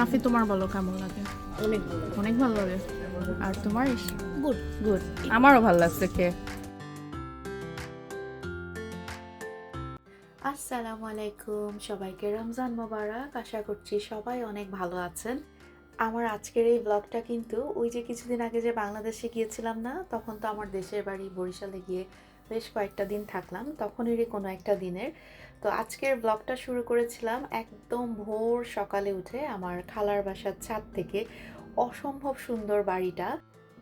নাফি তোমার বলো কেমন লাগে? অনেক ভালো অনেক ভালো লাগে? আর তোমার? গুড গুড আমারও ভালো লাগছে খেয়ে। আসসালামু আলাইকুম সবাইকে রমজান মোবারক। আশা করছি সবাই অনেক ভালো আছেন। আমার আজকের এই ব্লগটা কিন্তু ওই যে কিছুদিন আগে যে বাংলাদেশে গিয়েছিলাম না তখন তো আমার দেশের বাড়ি বরিশালে গিয়ে বেশ কয়েকটা দিন থাকলাম তখনেরই কোনো একটা দিনের। তো আজকের ব্লগটা শুরু করেছিলাম একদম ভোর সকালে উঠে আমার খালার বাসার ছাদ থেকে অসম্ভব সুন্দর বাড়িটা।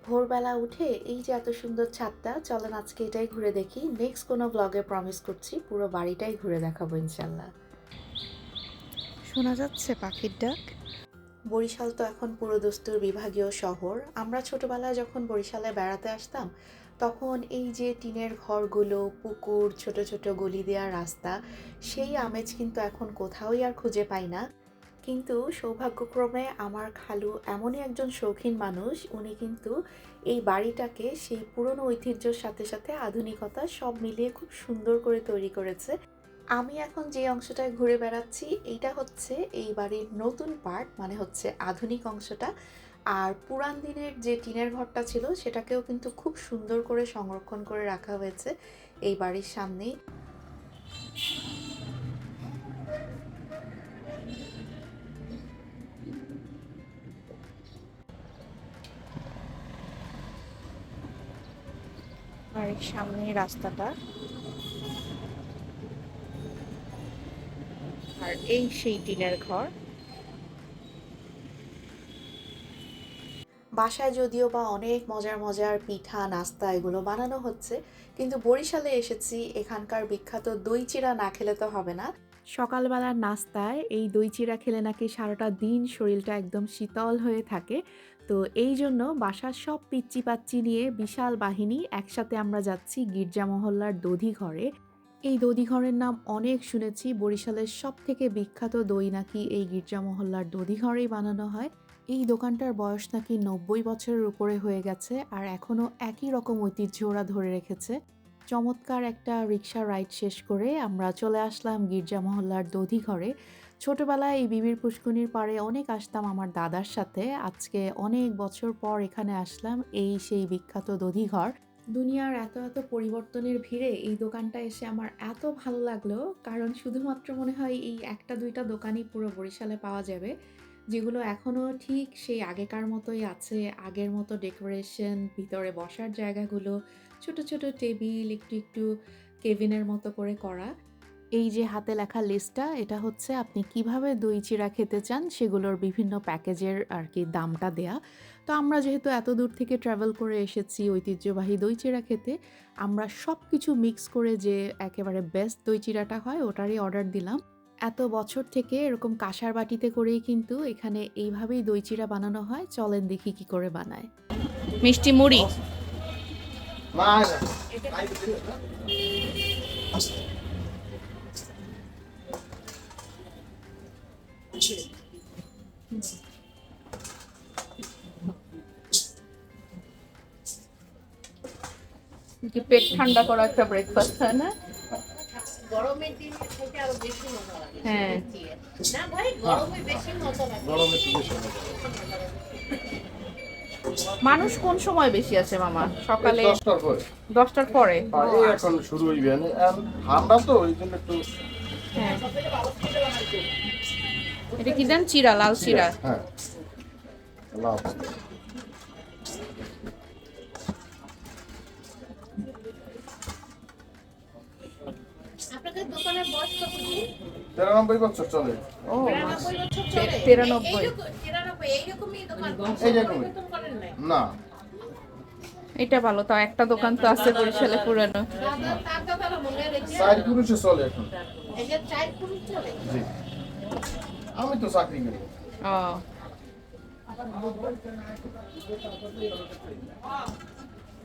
ভোরবেলা উঠে এই যে এত সুন্দর ছাদটা চলেন আজকে এটাই ঘুরে দেখি। নেক্সট কোনো ব্লগে প্রমিস করছি পুরো বাড়িটাই ঘুরে দেখাবো ইনশাল্লাহ শোনা যাচ্ছে পাখির ডাক? বরিশাল তো এখন পুরোদস্তুর বিভাগীয় শহর। আমরা ছোটবেলায় যখন বরিশালে বেড়াতে আসতাম তখন এই যে টিনের ঘরগুলো, পুকুর, ছোট ছোট গলি দেওয়া রাস্তা, সেই আমেজ কিন্তু এখন কোথাওই আর খুঁজে পাই না। কিন্তু সৌভাগ্যক্রমে আমার খালু এমনই একজন শৌখিন মানুষ, উনি কিন্তু এই বাড়িটাকে সেই পুরনো ঐতিহ্যর সাথে সাথে আধুনিকতা সব মিলিয়ে খুব সুন্দর করে তৈরি করেছে। আমি এখন যে অংশটায় ঘুরে বেড়াচ্ছি, এইটা হচ্ছে এই বাড়ির নতুন পার্ট মানে হচ্ছে আধুনিক অংশটা। আর পুরান দিনের যে টিনের ঘরটা ছিল, সেটাকেও কিন্তু খুব সুন্দর করে সংরক্ষণ করে রাখা হয়েছে এই বাড়ির সামনেই। বাড়ির সামনে রাস্তাটা। আর এই সেই টিনের ঘর। বাসায় যদিও বা অনেক মজার মজার পিঠা, নাস্তা এগুলো বানানো হচ্ছে, কিন্তু বরিশালে এসেছি, এখানকার বিখ্যাত দই চিরা না খেলে তো হবে না। সকালবেলার নাস্তায় এই দই চিরা খেলে নাকি সারাটা দিন শরীরটা একদম শীতল হয়ে থাকে। তো এই জন্য বাসার সব পিচ্চি পাচ্চি নিয়ে বিশাল বাহিনী একসাথে আমরা যাচ্ছি গির্জা মহল্লার দধি ঘরে। এই দধি ঘরের নাম অনেক শুনেছি, বরিশালের সব থেকে বিখ্যাত দই নাকি এই গির্জা মহল্লার দধি ঘরেই বানানো হয়। এই দোকানটার বয়স নাকি নব্বই বছরের উপরে হয়ে গেছে আর এখনও একই রকম ঐতিহ্য ওরা ধরে রেখেছে। চমৎকার একটা রিক্সা রাইড শেষ করে আমরা চলে আসলাম গির্জা মহল্লার দধি ঘরে। ছোটবেলায় এই বিবির পুষ্কুনির পাড়ে অনেক আসতাম আমার দাদার সাথে। আজকে অনেক বছর পর এখানে আসলাম এই সেই বিখ্যাত দধি ঘর। দুনিয়ার এত এত পরিবর্তনের ভিড়ে এই দোকানটা এসে আমার এত ভালো লাগল, কারণ শুধুমাত্র মনে হয় এই একটা দুইটা দোকানই পুরো বরিশালে পাওয়া যাবে। যেগুলো এখনও ঠিক সেই আগেকার মতোই আছে। আগের মতো ডেকোরেশন ভিতরে বসার জায়গাগুলো, ছোট ছোট টেবিল একটু একটু কেবিনের মতো করে করা। এই যে হাতে লেখা লিস্টটা এটা হচ্ছে আপনি কীভাবে দই চিড়া খেতে চান সেগুলোর বিভিন্ন প্যাকেজের আর কি দামটা দেয়া। তো আমরা যেহেতু এত দূর থেকে ট্রাভেল করে এসেছি ঐতিহ্যবাহী দই চিড়া খেতে, আমরা সব কিছু মিক্স করে যে একেবারে বেস্ট দই চিড়াটা হয়, ওটারই অর্ডার দিলাম। এত বছর থেকে এরকম কাঁসার বাটিতে করেই কিন্তু এখানে এইভাবেই দই চিড়া বানানো হয়। চলেন দেখি কি করে বানায়। মিষ্টি মুড়ি। পেট ঠান্ডা করা একটা ব্রেকফাস্ট হয় না? গরমের দিনে খেতে আরও বেশি মজা লাগে হ্যাঁ। না ভাই গরমে বেশি মজা লাগে। গরমে একটু বেশি মজা। মানুষ কোন সময় বেশি আছে মামা? সকালে দশটার পরে। দশটার পরে? এখন শুরু হইবে ঠান্ডা তো ওই জন্য একটু হ্যাঁ। এটা কি দেন চিরা লাল চিরা। হ্যাঁ। লাভ দোকানের বয়স কত দিন তিরানব্বই বছর চলে। ও। তিরানব্বই এইরকমই দোকান না। এটা ভালো তাও একটা দোকান তো আছে বরিশালে পুরানো। চার পুরুষে চলে এখন। আমি তো চাকরি করি। ও।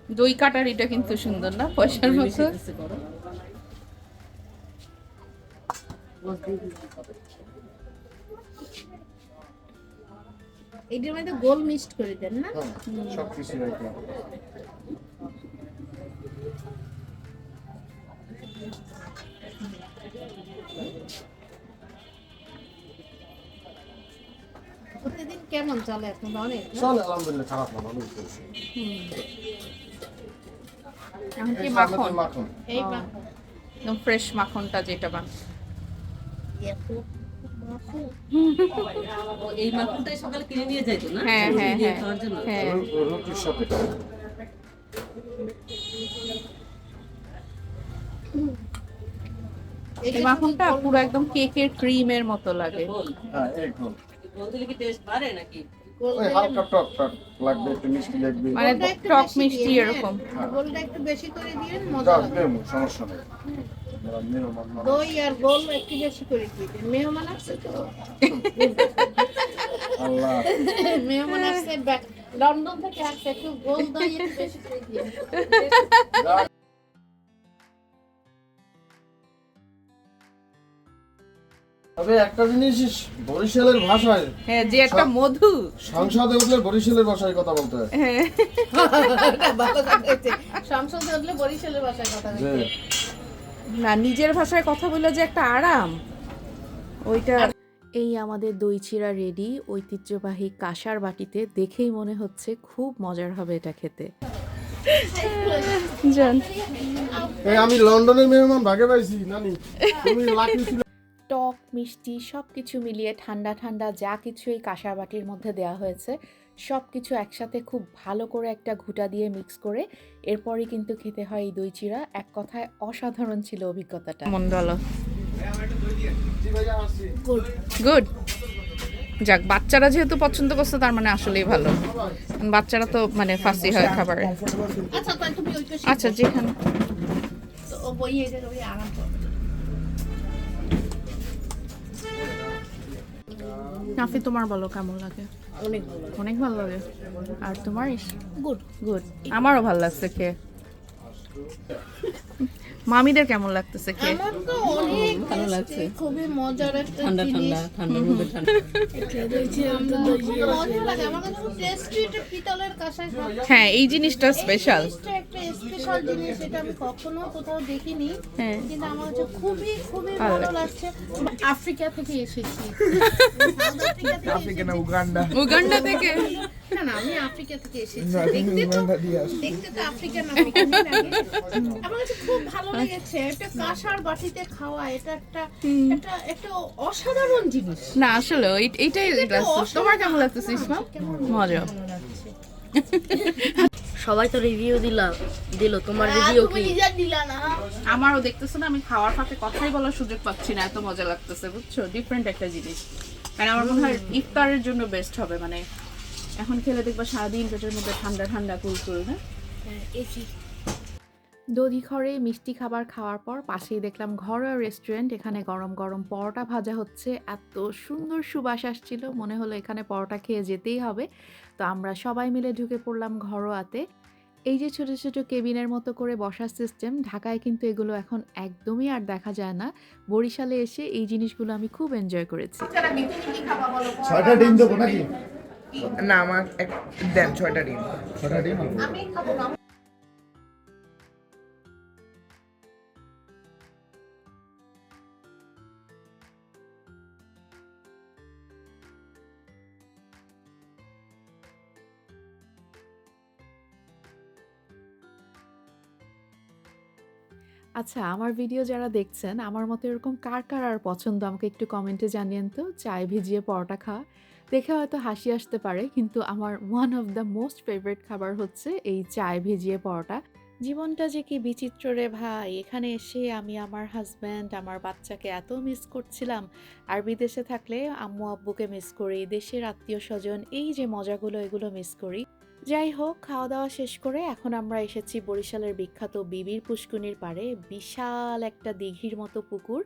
দই কাটারিটা কিন্তু সুন্দর না পয়সার মতো? এইটার মধ্যে গোল মিক্সড করে দেন না হ্যাঁ সব কিছু রাখলাম কেমন চলে এখন অনেক? চলে আলহামদুলিল্লাহ খারাপ না ভালোই চলছে এই মাখন মাখন এই। মাখন। একদম ফ্রেশ মাখনটা যেটা বান এত মাখন। ও এই মাখনটাই সকালে কিনে নিয়ে যাইতো না? হ্যাঁ হ্যাঁ হ্যাঁ। হ্যাঁ। এই মাখনটা পুরো একদম কেকের ক্রিমের মতো লাগে। হ্যাঁ এই গোল। গোল কি টেস্ট বাড়ে নাকি? গোল ওই দিয়ে- হালকা টক টক লাগবে একটু মিষ্টি লাগবে। মানে টক মিষ্টি এরকম। গোলটা একটু বেশি করে মজা সমস্যা নেই। দই আর গোল একটু বেশি করে দিয়ে মেহমান আসছে তো। মেহমান আসছে লন্ডন থেকে আসছে একটু গোল দই একটু বেশি করে দিয়ে তবে একটা জিনিস বরিশালের ভাষায় হ্যাঁ যে একটা মধু। সংসদে উঠলে বরিশালের ভাষায় কথা বলতে হয়। হ্যাঁ। সংসদে উঠলে বরিশালের ভাষায় কথা যে বলছে না নিজের ভাষায় কথা বলে যে একটা আরাম ওইটা এই আমাদের দই চিরা রেডি ঐতিহ্যবাহী কাঁসার বাটিতে দেখেই মনে হচ্ছে খুব মজার হবে এটা খেতে। আমি লন্ডনের মেহমান ভাগে পাইছি নানি। তুমি লাকি ছিল। টক মিষ্টি সব কিছু মিলিয়ে ঠান্ডা ঠান্ডা যা কিছু এই কাঁসার বাটির মধ্যে দেওয়া হয়েছে। সব কিছু একসাথে খুব ভালো করে একটা ঘুটা দিয়ে মিক্স করে এরপরই কিন্তু খেতে হয় এই দই চিড়া এক কথায় অসাধারণ ছিল অভিজ্ঞতাটা। মন ভালো জি ভাইয়া আসছি গুড যাক বাচ্চারা যেহেতু পছন্দ করছে তার মানে আসলেই ভালো। বাচ্চারা তো মানে ফাঁসি হয় খাবারে। আচ্ছা তাই তুমি ওইটা আচ্ছা যেখানে নাফি তোমার বলো কেমন লাগে? অনেক ভালো অনেক ভালো লাগে। আর তোমার গুড গুড আমারও ভালো লাগছে খেয়ে। মামিদের কেমন লাগতেছে খেয়ে আমার তো অনেক ভালো লাগছে। খুবই মজার একটা ঠান্ডা জিনিস ঠান্ডা মধ্যে ঠান্ডা খাওয়া। হ্যাঁ এই জিনিসটা স্পেশাল একটা স্পেশাল জিনিস এটা আমি কখনো কোথাও দেখিনি হ্যাঁ কিন্তু আমার কাছে খুবই খুবই ভালো ভালো লাগছে আফ্রিকা থেকে এসেছি আফ্রিকা থেকে এসেছি। উগান্ডা থেকে না না আমি আফ্রিকা থেকে এসেছি। দেখতে তো দেখতে তো আফ্রিকান আফ্রিকান আমার কাছে খুব ভালো লেগেছে। একটা কাঁসার বাটিতে খাওয়া এটা একটা একটা একটা অসাধারণ জিনিস। না আসলে এইটাই তোমার কেমন লাগতেছে ইসমা? মজা সবাই তো রিভিউ দিলাম দিল। তোমার রিভিউ কি? না। আমারও দেখতেছো না আমি খাওয়ার ফাঁকে কথাই বলার সুযোগ পাচ্ছি না। এত মজা লাগতেছে বুঝছ? ডিফারেন্ট একটা জিনিস। মানে আমার মনে হয় ইফতারের জন্য বেস্ট হবে। মানে এখন খেলে দেখবা সারাদিন পেটের মধ্যে ঠান্ডা ঠান্ডা কুলকুল না দধিঘরে মিষ্টি খাবার খাওয়ার পর পাশেই দেখলাম ঘরোয়া রেস্টুরেন্ট এখানে গরম গরম পরোটা ভাজা হচ্ছে। এত সুন্দর সুবাস আসছিল মনে হলো এখানে পরোটা খেয়ে যেতেই হবে। তো আমরা সবাই মিলে ঢুকে পড়লাম ঘরোয়াতে। এই যে ছোট ছোট কেবিনের মতো করে বসার সিস্টেম ঢাকায় কিন্তু এগুলো এখন একদমই আর দেখা যায় না। বরিশালে এসে এই জিনিসগুলো আমি খুব এনজয় করেছি। না আমার এক- দেন ছয়টা ডিম। ছয়টা ডিম আচ্ছা আমার ভিডিও যারা দেখছেন, আমার মতো এরকম কার কার আর পছন্দ? আমাকে একটু কমেন্টে জানিয়েন তো। চায় ভিজিয়ে পরোটা খাওয়া। দেখে হয়তো হাসি আসতে পারে, কিন্তু আমার one of the most favourite খাবার হচ্ছে এই চায় ভিজিয়ে পরোটা। জীবনটা যে কি বিচিত্র রে ভাই! এখানে এসে আমি আমার হাজব্যান্ড আমার বাচ্চাকে এত মিস করছিলাম। আর বিদেশে থাকলে আম্মু আব্বুকে মিস করি, দেশের আত্মীয় স্বজন এই যে মজাগুলো, এগুলো মিস করি। যাই হোক, খাওয়া দাওয়া শেষ করে এখন আমরা এসেছি বরিশালের বিখ্যাত বিবির পুষ্কুনির পাড়ে। বিশাল একটা দিঘির মতো পুকুর।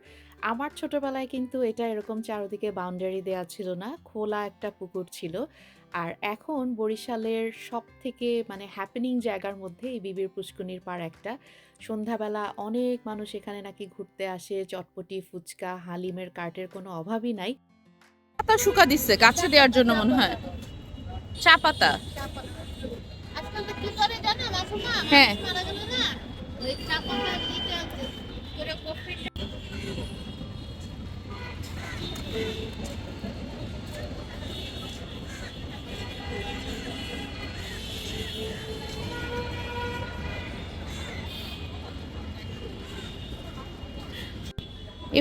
আমার ছোটবেলায় কিন্তু এটা এরকম চারদিকে বাউন্ডারি দেওয়া ছিল না, খোলা একটা পুকুর ছিল। আর এখন বরিশালের সব থেকে মানে হ্যাপেনিং জায়গার মধ্যে এই বিবির পুষ্কুনির পাড় একটা। সন্ধ্যাবেলা অনেক মানুষ এখানে নাকি ঘুরতে আসে, চটপটি, ফুচকা, হালিমের কার্টের কোনো অভাবই নাই। শুকা দিচ্ছে, গাছে দেওয়ার জন্য মনে হয়। চা পাতা। হ্যাঁ।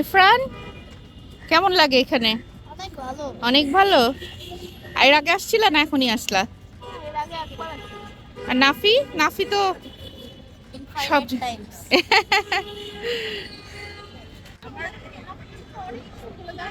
ইফরান কেমন লাগে এখানে? অনেক ভালো? এর আগে আসছিল না এখনই আসলা? আর নাফি? নাফি তো সব না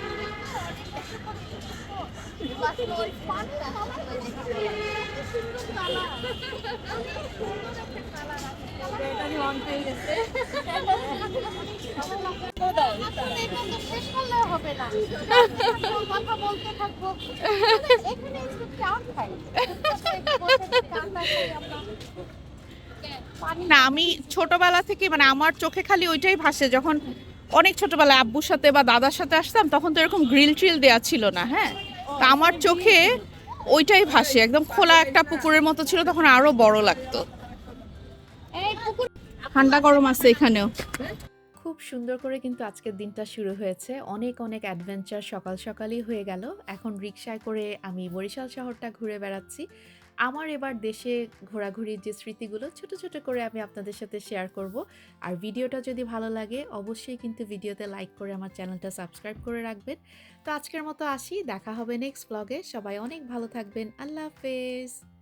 না আমি ছোটবেলা থেকে মানে আমার চোখে খালি ওইটাই ভাসে যখন অনেক ছোটবেলায় আব্বুর সাথে বা দাদার সাথে আসতাম, তখন তো এরকম গ্রিল ট্রিল দেওয়া ছিল না হ্যাঁ? তা আমার চোখে ওইটাই ভাসে, একদম খোলা একটা পুকুরের মতো ছিল, তখন আরও বড় লাগতো। ঠান্ডা গরম আছে এখানেও। খুব সুন্দর করে কিন্তু আজকের দিনটা শুরু হয়েছে। অনেক অনেক অ্যাডভেঞ্চার সকাল সকালই হয়ে গেল। এখন রিক্সায় করে আমি বরিশাল শহরটা ঘুরে বেড়াচ্ছি। আমার এবার দেশে ঘোরাঘুরির যে স্মৃতিগুলো, ছোট ছোট করে আমি আপনাদের সাথে শেয়ার করব। আর ভিডিওটা যদি ভালো লাগে, অবশ্যই কিন্তু ভিডিওতে লাইক করে আমার চ্যানেলটা সাবস্ক্রাইব করে রাখবেন। তো আজকের মতো আসি, দেখা হবে নেক্সট ব্লগে সবাই অনেক ভালো থাকবেন। আল্লাহ হাফেজ।